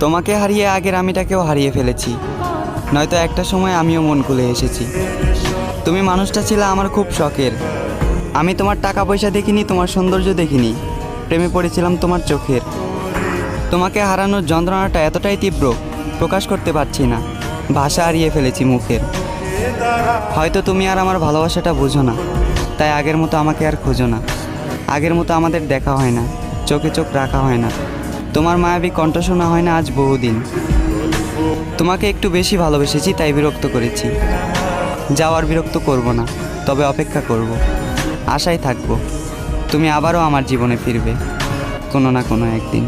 তোমাকে হারিয়ে আগের আমিটাকেও হারিয়ে ফেলেছি। নয়তো একটা সময় আমিও মন খুলে এসেছি। তুমি মানুষটা ছিলে আমার খুব শখের। আমি তোমার টাকা পয়সা দেখিনি, তোমার সৌন্দর্য দেখিনি। প্রেমে পড়েছিলাম তোমার চোখের। তোমাকে হারানোর যন্ত্রণাটা এতটাই তীব্র, প্রকাশ করতে পারছি না। ভাষা হারিয়ে ফেলেছি মুখের। হয়তো তুমি আর আমার ভালোবাসাটা বুঝো না। তাই আগের মতো আমাকে আর খোঁজো না। আগের মতো আমাদের দেখা হয় না। চোখে চোখ রাখা হয় না। তোমার মায়াবী কণ্ঠ শোনা হয় না আজ বহুদিন। তোমাকে একটু বেশি ভালোবেসেছি, তাই বিরক্ত করেছি। যাওয়ার বিরক্ত করব না, তবে অপেক্ষা করব। আশায় থাকব, তুমি আবারও আমার জীবনে ফিরবে, কোনো না কোনো একদিন।